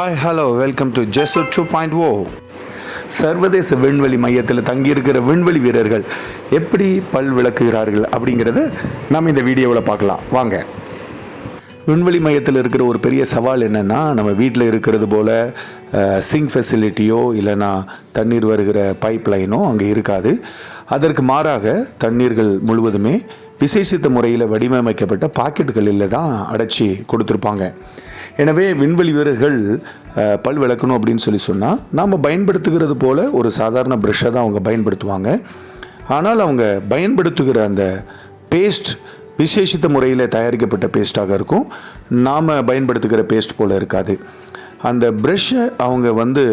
Hi hello welcome to ஜெசு two point O சர்வதேச விண்வெளி மையத்தில் தங்கியிருக்கிற விண்வெளி வீரர்கள் எப்படி பல் விளக்குகிறார்கள் அப்படிங்கிறத நம்ம இந்த வீடியோவில் பார்க்கலாம். வாங்க. விண்வெளி மையத்தில் இருக்கிற ஒரு பெரிய சவால் என்னென்னா நம்ம வீட்டில் இருக்கிறது போல் சிங் ஃபெசிலிட்டியோ இல்லைன்னா தண்ணீர் வருகிற பைப் லைனோ அங்கே இருக்காது. அதற்கு மாறாக தண்ணீர்கள் முழுவதுமே விசேஷித்த முறையில் வடிவமைக்கப்பட்ட பாக்கெட்டுகளில் தான் அடைச்சி கொடுத்துருப்பாங்க. எனவே விண்வெளி வீரர்கள் பல் விளக்கணும் அப்படின்னு சொல்லி சொன்னால் நாம் பயன்படுத்துகிறது போல் ஒரு சாதாரண ப்ரெஷ்ஷை தான் அவங்க பயன்படுத்துவாங்க. ஆனால் அவங்க பயன்படுத்துகிற அந்த பேஸ்ட் விசேஷித்த முறையில் தயாரிக்கப்பட்ட பேஸ்ட்டாக இருக்கும். நாம் பயன்படுத்துகிற பேஸ்ட் போல் இருக்காது. அந்த ப்ரஷ்ஷை அவங்க வந்து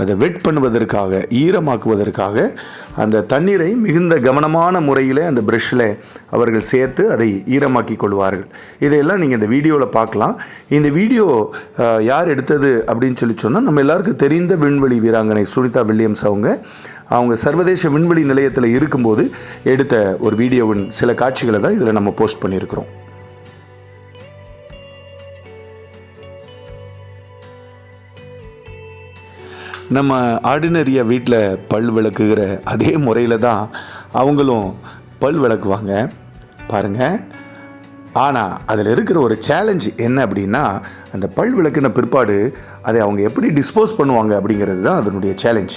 அதை வெட் பண்ணுவதற்காக ஈரமாக்குவதற்காக அந்த தண்ணீரை மிகுந்த கவனமான முறையில் அந்த ப்ரெஷ்ஷில் அவர்கள் சேர்த்து அதை ஈரமாக்கி கொள்வார்கள். இதையெல்லாம் நீங்கள் இந்த வீடியோவில் பார்க்கலாம். இந்த வீடியோ யார் எடுத்தது அப்படின்னு சொல்லி சொன்னால் நம்ம எல்லாருக்கும் தெரிந்த விண்வெளி வீராங்கனை சுனிதா வில்லியம்ஸ் அவங்க. அவங்க சர்வதேச விண்வெளி நிலையத்தில் இருக்கும்போது எடுத்த ஒரு வீடியோவின் சில காட்சிகளை தான் இதில் நம்ம போஸ்ட் பண்ணியிருக்கிறோம். நம்ம ஆர்டினரியாக வீட்டில் பல் விளக்குகிற அதே முறையில் தான் அவங்களும் பல் விளக்குவாங்க. பாருங்கள் ஆனால் அதில் இருக்கிற ஒரு சேலஞ்ச் என்ன அப்படின்னா அந்த பல் விளக்குன பிற்பாடு அதை அவங்க எப்படி டிஸ்போஸ் பண்ணுவாங்க அப்படிங்கிறது தான் அதனுடைய சேலஞ்ச்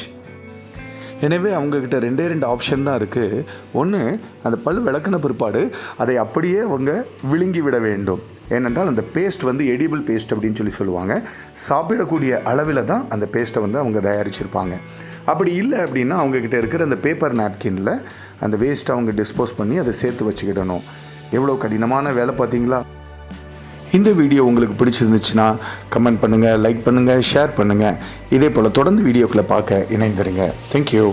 எனவே அவங்கக்கிட்ட ரெண்டே ரெண்டு ஆப்ஷன் தான் இருக்குது ஒன்று அந்த பல் விளக்குன பிற்பாடு அதை அப்படியே அவங்க விழுங்கி விட வேண்டும். ஏனென்றால் அந்த பேஸ்ட் வந்து எடிபிள் பேஸ்ட் அப்படின்னு சொல்லி சொல்லுவாங்க. சாப்பிடக்கூடிய அளவில் தான் அந்த பேஸ்ட்டை வந்து அவங்க தயாரிச்சிருப்பாங்க. அப்படி இல்லை அப்படின்னா அவங்கக்கிட்ட இருக்கிற அந்த பேப்பர் நாப்கினில் அந்த வேஸ்ட்டை அவங்க டிஸ்போஸ் பண்ணி அதை சேர்த்து வச்சுக்கிடணும். எவ்வளோ கடினமான வேலை பார்த்தீங்களா? இந்த வீடியோ உங்களுக்கு பிடிச்சிருந்துச்சுன்னா கமெண்ட் பண்ணுங்கள் லைக் பண்ணுங்கள் ஷேர் பண்ணுங்கள் இதே போல் தொடர்ந்து வீடியோக்களை பார்க்க இணைந்துருங்க. தேங்க்யூ